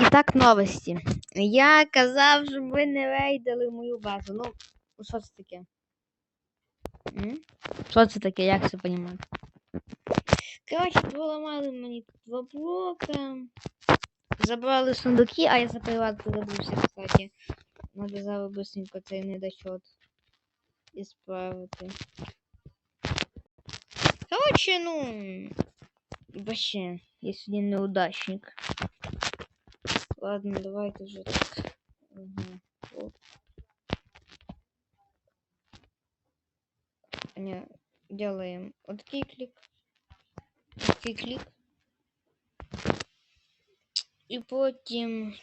І так, новості. Я казав, щоб ви не рейдили мою базу. Ну, що це таке? Що це таке, як це понімати? Коротше, поламали мені два блока. Забрали сундуки, а я за приватку забувся, кстати. Надо зараз быстренько цей недочет ісправити. Короче, ну... Вообще, я сегодня неудачник. Ладно, давайте уже так. Вот. Не, делаем вот такой клик. Вот клик. И потім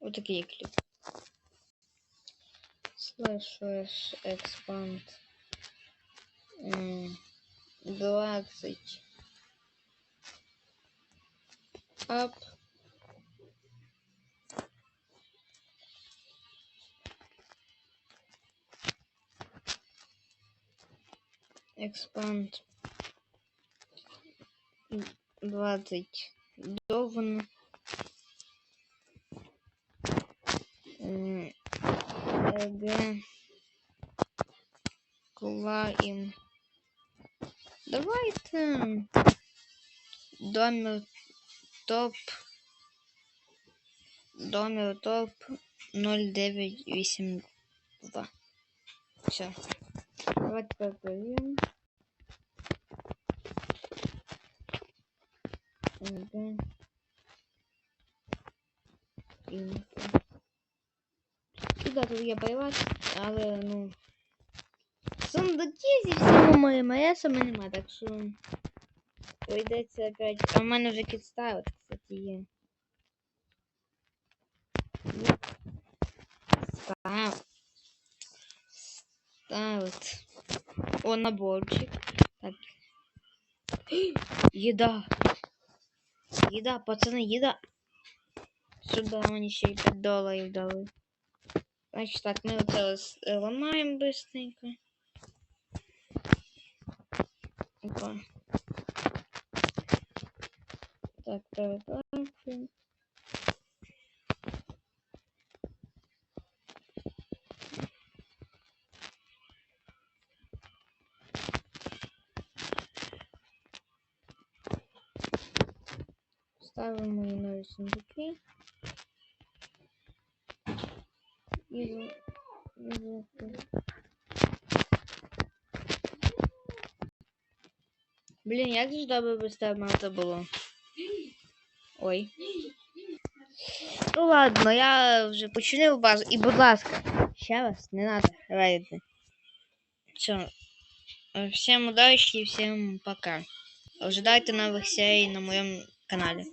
вот такий клик. Slash slash expand. М, 20 up expand. 20 довн. ЕГ клаїм давайте домер топ. Домер топ 0982 все давайте проверим ЕГ інфо Сюда тут є приват, але ну. Сундуки зі всіма моїми ресами нема, так що прийдеться опять. А в мене вже кідставить, кстати, є. Став. О, наборчик. Так. Еда. Еда, пацаны, еда. Сюда мені ще й 5 доларів дали. Значит так, мы вот это э, ломаем быстренько. Опа. Так, так, так. Ставим мои новые сундуки. І за- і за- Блін, як же добре би там це було. Ой. Ну ладно, я вже починив базу. І, будь ласка, ще раз не надо рейди. Все. Всем удачи и всем пока. Ожидайте новых серий на моем канале.